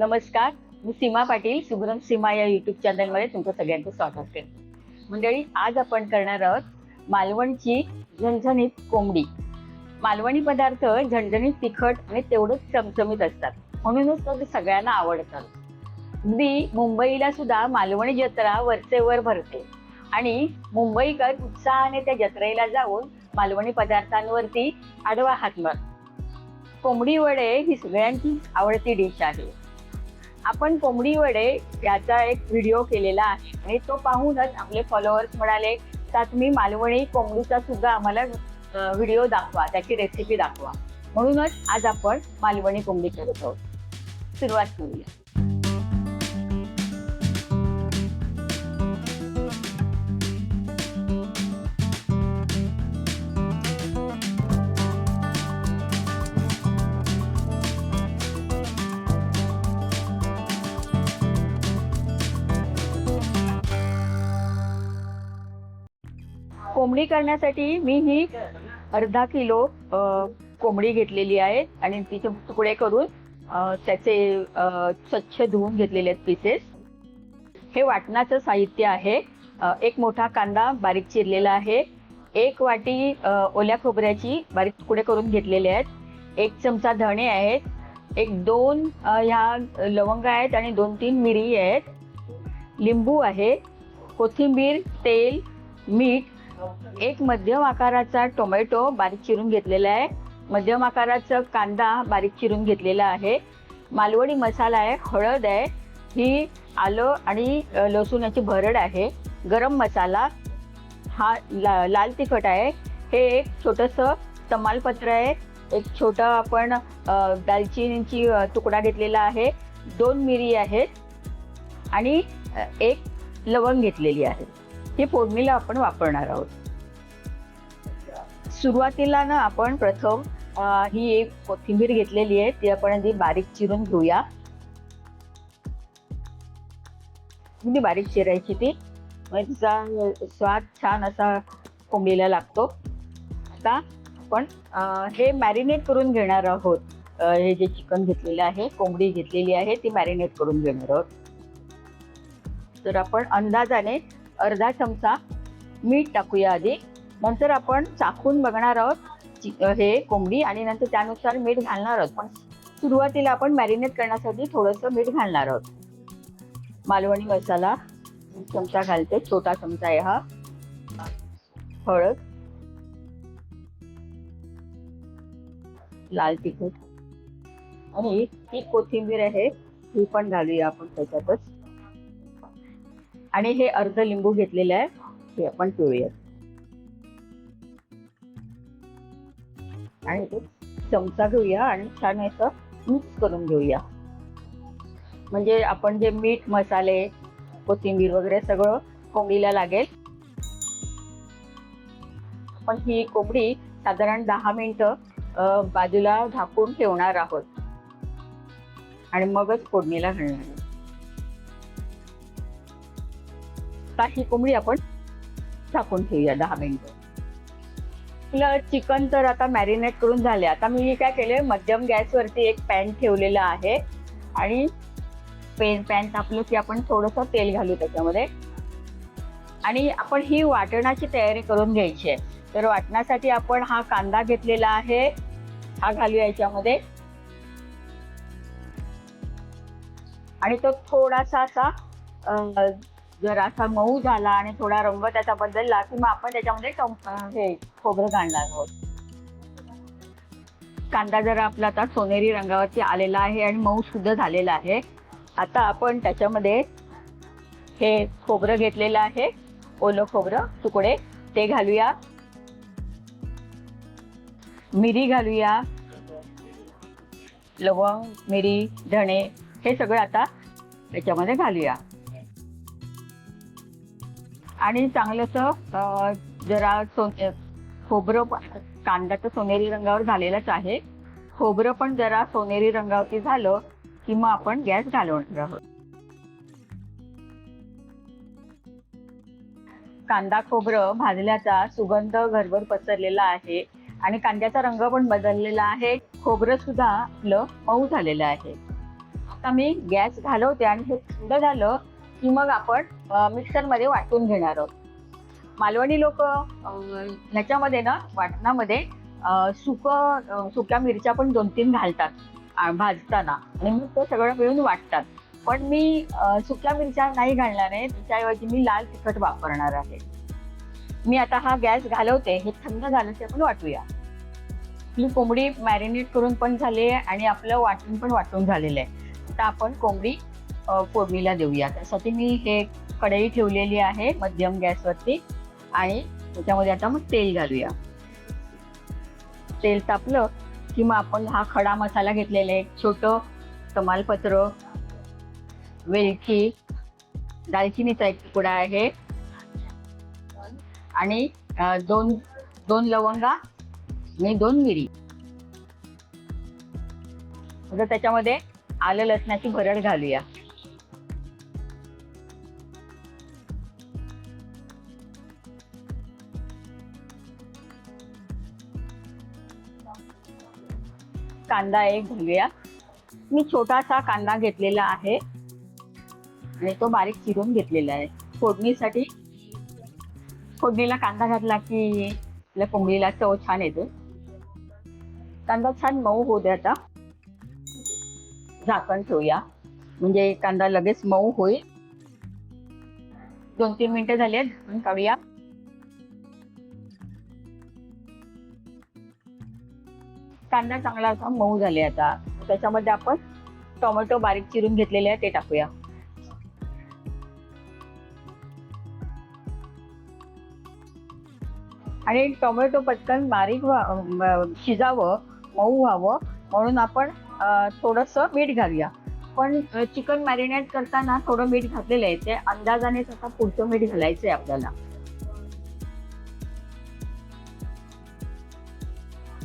नमस्कार मी सीमा पाटील सुगरण सीमा या युट्यूब चॅनलमध्ये तुमचं सगळ्यांचं स्वागत करते. मंडळी आज आपण करणार आहोत मालवणची झणझणीत कोंबडी. मालवणी पदार्थ झणझणीत तिखट आणि तेवढंच चमचमीत असतात. म्हणूनच तर ते सगळ्यांना आवडतात. अगदी मुंबईला सुद्धा मालवणी जत्रा वरचेवर भरते. आणि मुंबईकर उत्साहाने त्या जत्रेला जाऊन मालवणी पदार्थांवरती आडवा हात मारतो कोंबडी वडे ही सगळ्यांची आवडती डिश आहे. आपण कोंबडी वडे याचा एक व्हिडिओ केलेला आहे. आणि तो पाहूनच आपले फॉलोअर्स म्हणाले का तुम्ही मालवणी कोंबडीचा सुद्धा आम्हाला व्हिडिओ दाखवा त्याची रेसिपी दाखवा. म्हणूनच आज आपण मालवणी कोंबडी करत आहोत. सुरुवात करूया. कोंबडी करण्यासाठी मी ही अर्धा किलो कोंबडी घेतलेली आहे आणि तिचे तुकडे करून त्याचे स्वच्छ धुवून घेतलेले आहेत पीसेस हे वाटणाचं साहित्य आहे. एक मोठा कांदा बारीक चिरलेला आहे. एक वाटी ओल्या खोबऱ्याची बारीक तुकडे करून घेतलेले आहेत. एक चमचा धणे आहेत. एक दोन ह्या लवंग आहेत आणि दोन तीन मिरी आहेत. लिंबू आहे. कोथिंबीर तेल मीठ एक मध्यम आकाराचा टोमॅटो बारीक चिरून घेतलेला आहे. मध्यम आकाराचा कांदा बारीक चिरून घेतलेला आहे. मालवणी मसाला आहे हळद आहे ही आलं आणि लसूण याची भरड आहे. गरम मसाला हा ला लाल तिखट आहे. हे एक छोटंसं तमालपत्र आहे. एक छोटा आपण दालचिनीची तुकडा घेतलेला आहे. दोन मिरी आहेत आणि एक लवंग घेतलेली आहे. हे फोडणीला आपण वापरणार आहोत. सुरुवातीला ना आपण प्रथम ही एक कोथिंबीर घेतलेली आहे ती आपण आधी बारीक चिरून घेऊया. म्हणजे बारीक चिरायची ती. तिचा स्वाद छान असा कोंबडीला लागतो. आता आपण हे मॅरिनेट करून घेणार आहोत. हे जे चिकन घेतलेलं आहे कोंबडी घेतलेली आहे ती मॅरिनेट करून घेणार आहोत. तर आपण अंदाजाने अर्धा चमचा मीठ टाकूया आधी. नंतर आपण चाखून बघणार आहोत हे कोंबडी आणि नंतर त्यानुसार मीठ घालणार आहोत. पण सुरुवातीला आपण मॅरिनेट करण्यासाठी थोडंसं मीठ घालणार आहोत. मालवणी मसाला चमचा घालते छोटा चमचा आहे हा. हळद. लाल तिखट. आणि ही कोथिंबीर आहे ही पण घालूया आपण त्याच्यातच. आणि हे अर्ध लिंबू घेतलेलं आहे. हे आपण पिळूयात. आणि चमचा घेऊया आणि छान असं मिक्स करून घेऊया. म्हणजे आपण जे मीठ मसाले कोथिंबीर वगैरे सगळं कोंबडीला लागेल. आपण ही कोंबडी साधारण दहा मिनिटं बाजूला झाकून ठेवणार आहोत. आणि मगच फोडणीला घालणार आता ही कोंबडी आपण झाकून ठेवूया दहा मिनिटं. आपलं चिकन तर आता मॅरिनेट करून झाले आता मी काय केले मध्यम गॅसवरती एक पॅन ठेवलेला आहे आणि पेन पॅन तापलो की आपण थोडंसं तेल घालू त्याच्यामध्ये. आणि आपण ही वाटणाची तयारी करून घ्यायची आहे. तर वाटणासाठी आपण हा कांदा घेतलेला आहे. हा घालूया याच्यामध्ये. आणि तो थोडासा असा जरा असा मऊ झाला आणि थोडा रंग त्याचा बदलला की मग आपण त्याच्यामध्ये हे खोबरं घालणार आहोत. कांदा जरा आपला आता सोनेरी रंगावरती आलेला आहे आणि मऊ सुद्धा झालेला आहे. आता आपण त्याच्यामध्ये हे खोबरं घेतलेलं आहे. ओलं खोबरं तुकडे ते घालूया. मिरी घालूया. लवंग मिरी धणे हे सगळं आता त्याच्यामध्ये घालूया. आणि चांगलंसं जरा सोने खोबरं पण- कांदा तर सोनेरी रंगावर झालेलाच आहे. खोबरं पण जरा सोनेरी रंगावरती झालं की मग आपण गॅस घालवणार आहोत. कांदा खोबरं भाजल्याचा सुगंध घरभर पसरलेला आहे आणि कांद्याचा रंग पण बदललेला आहे. खोबरं सुद्धा आपलं मऊ झालेलं आहे. आता मी गॅस घालवते आणि हे थंड झालं की मग आपण मिक्सरमध्ये वाटून घेणार आहोत. मालवणी लोक ह्याच्यामध्ये ना वाटणामध्ये सुक सुक्या मिरच्या पण दोन तीन घालतात भाजताना. आणि मग ते सगळं मिळून वाटतात. पण मी सुक्या मिरच्या नाही घालणार आहे. त्याच्याऐवजी मी लाल तिखट वापरणार आहे. मी आता हा गॅस घालवते. हे थंड झालं ते आपण वाटूया. आपली कोंबडी मॅरिनेट करून पण झाली आहे आणि आपलं वाटून पण वाटून झालेलं आहे. आता आपण कोंबडी फोडणीला देऊया. त्यासाठी मी हे कढई ठेवलेली आहे मध्यम गॅसवरती. आणि त्याच्यामध्ये आता मग तेल घालूया. तेल तापलं की मग आपण हा खडा मसाला घेतलेला आहे. छोटं तमालपत्र वेलची दालचिनीचा एक तुकडा आहे. आणि दोन दोन लवंगा आणि दोन मिरी. त्याच्यामध्ये आलं लसणाची भरड घालूया. कांदा एक घालूया मी छोटासा कांदा घेतलेला आहे. आणि तो बारीक चिरून घेतलेला आहे. फोडणीसाठी फोडणीला कांदा घातला की आपल्या कोंबडीला चव छान येते. कांदा छान मऊ होऊ द्या आता. झाकण ठेवूया. म्हणजे कांदा लगेच मऊ होईल. दोन तीन मिनिटं झाली आहेत. काढूया. कांदा चांगला असा मऊ झाले आता. त्याच्यामध्ये आपण टोमॅटो बारीक चिरून घेतलेले आहे ते टाकूया. आणि टोमॅटो पटकन बारीक व्हा- शिजावं मऊ व्हावं. म्हणून आपण थोडंसं मीठ घालूया. पण चिकन मॅरिनेट करताना थोडं मीठ घातलेलं आहे ते. अंदाजाने आता पुढचं मीठ घालायचं आहे आपल्याला.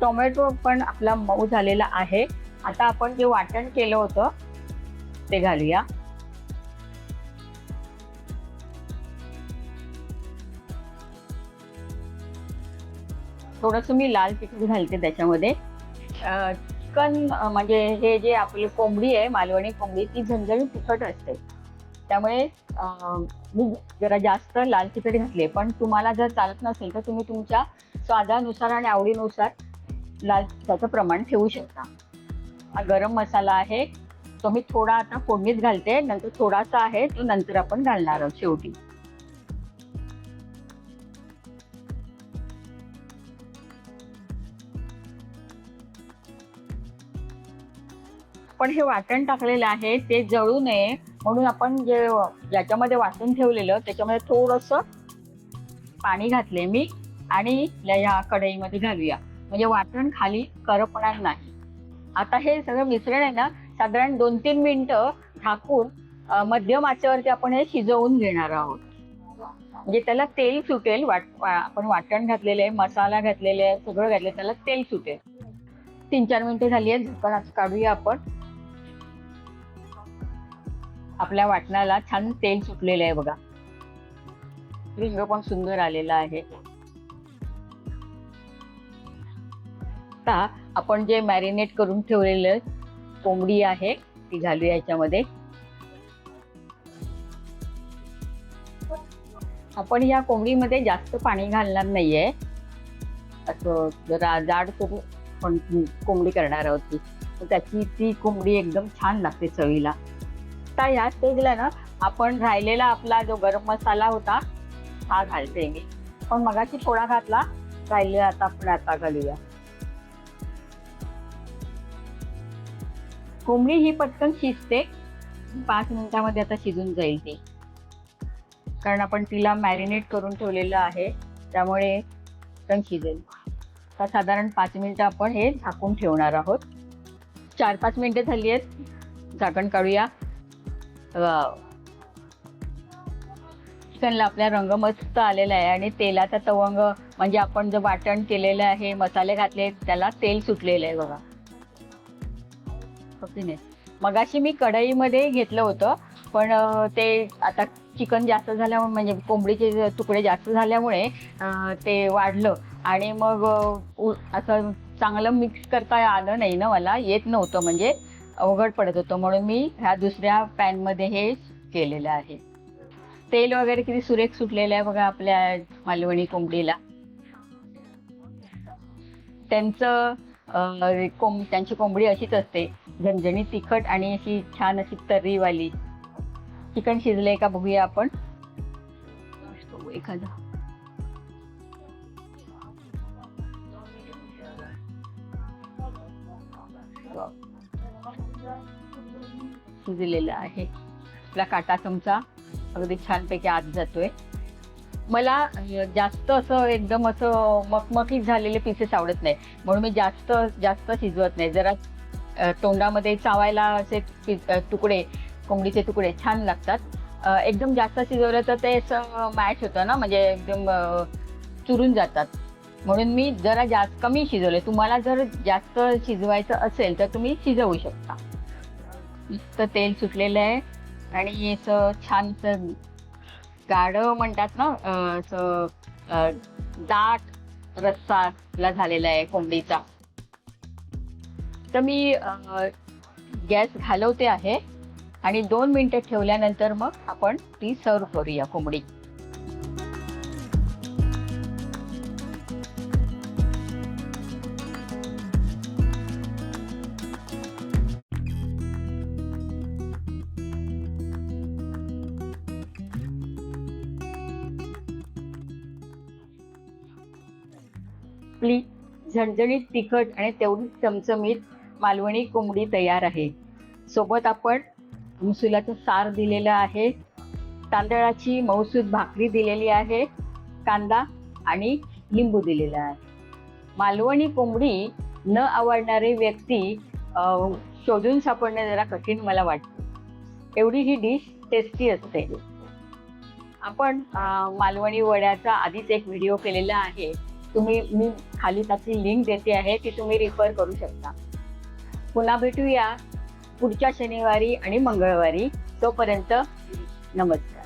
टोमॅटो पण आपला मऊ झालेला आहे. आता आपण जे वाटण केलं होतं ते घालूया. थोडस मी लाल तिखट घालते त्याच्यामध्ये. चिकन म्हणजे हे जे आपली कोंबडी आहे मालवणी कोंबडी ती झणझणी तिखट असते. त्यामुळे मी जरा जास्त लाल तिखट घातले पण तुम्हाला जर चालत नसेल तर तुम्ही तुमच्या स्वादानुसार आणि आवडीनुसार लाल तिखटाचं प्रमाण ठेवू शकता. हा गरम मसाला आहे तो मी थोडा आता फोडणीत घालते नंतर थोडासा आहे तो नंतर आपण घालणार आहोत शेवटी. पण हे वाटण टाकलेलं आहे ते जळू नये म्हणून आपण जे याच्यामध्ये वाटून ठेवलेलं त्याच्यामध्ये थोडंसं पाणी घातले मी आणि या कढईमध्ये घालूया. म्हणजे वाटण खाली करपणार नाही. आता हे सगळं मिश्रण आहे ना साधारण दोन तीन मिनिटं झाकून मध्यम आचेवरती आपण हे शिजवून घेणार आहोत. म्हणजे त्याला तेल सुटेल वाट आपण वाटण घातलेले आहे मसाला घातलेले आहे सगळं घातलं त्याला तेल सुटेल. तीन चार मिनिटं झाली आहेत झाकण काढूया आपण. आपल्या वाटणाला छान तेल सुटलेलं आहे बघा. रंग पण सुंदर आलेला आहे. आता आपण जे मॅरिनेट करून ठेवलेलं कोंबडी आहे ती घालूया याच्यामध्ये. आपण या कोंबडीमध्ये जास्त पाणी घालणार नाहीये. असं जरा जाड करून पण कोंबडी करणार आहोत ती. त्याची ती कोंबडी एकदम छान लागते चवीला. आता ह्या स्टेजला ना आपण राहिलेला आपला जो गरम मसाला होता हा घालते मी. पण मगाशी थोडा घातला राहिलेला आता आपण आता घालूया. कोंबडी ही पटकन शिजते. पाच मिनिटामध्ये आता शिजून जाईल ती. कारण आपण तिला मॅरिनेट करून ठेवलेलं आहे. त्यामुळे पटकन शिजेल. आता साधारण पाच मिनिटं आपण हे झाकून ठेवणार आहोत. चार पाच मिनिटं झाली आहेत. झाकण काढूया. चिकनला आपला रंग मस्त आलेला आहे आणि तेलाचा तवंग म्हणजे आपण जे वाटण केलेलं आहे मसाले घातले त्याला तेल सुटलेलं आहे बघा. हो मगाशी मी कढईमध्ये घेतलं होतं पण ते आता चिकन जास्त झाल्यामुळे म्हणजे कोंबडीचे तुकडे जास्त झाल्यामुळे ते वाढलं. आणि मग असं चांगलं मिक्स करता आलं नाही ना मला येत नव्हतं म्हणजे अवघड पडत होतं. म्हणून मी ह्या दुसऱ्या पॅनमध्ये हे केलेलं आहे. तेल वगैरे किती सुरेख सुटलेलं आहे बघा आपल्या मालवणी कोंबडीला. त्यांचं कोंब त्यांची कोंबडी अशीच असते. झणझणी तिखट आणि अशी छान अशी तर्रीवाली. चिकन शिजले का बघूया आपण. एखादा. शिजलेला आहे. आपला काटा चमचा अगदी छानपैकी आत जातोय. मला जास्त असं एकदम असं मखमखीत झालेले पीसेस आवडत नाही. म्हणून मी जास्त जास्त शिजवत नाही. जरा तोंडामध्ये चावायला असे पी- तुकडे कोंबडीचे तुकडे छान लागतात. एकदम जास्त शिजवलं तर ते असं मॅच होतं ना म्हणजे एकदम चुरून जातात. म्हणून मी जरा जास्त कमी शिजवले. तुम्हाला जर जास्त शिजवायचं असेल तर तुम्ही शिजवू शकता. नुसतं तेल सुटलेलं आहे. आणि असं छान असं म्हणतात ना असं दाट रस्साला झालेला आहे कोंबडीचा. तर मी गॅस घालवते आहे आणि दोन मिनिटं ठेवल्यानंतर मग आपण ती सर्व करूया कोंबडी. झणझणीत तिखट आणि तेवढीच चमचमीत मालवणी कोंबडी तयार आहे. सोबत आपण मुसुलाचं सार दिलेलं आहे. तांदळाची मऊसूद भाकरी दिलेली आहे. कांदा आणि लिंबू दिलेला आहे. मालवणी कोंबडी न आवडणारी व्यक्ती शोधून सापडणे जरा कठीण मला वाटते. एवढी ही डिश टेस्टी असते. आपण मालवणी वड्याचा आधीच एक व्हिडिओ केलेला आहे. तुम्ही मी खाली त्याची लिंक देते आहे ती तुम्ही रिफर करू शकता. पुन्हा भेटूया पुढच्या शनिवारी आणि मंगळवारी. तोपर्यंत नमस्कार.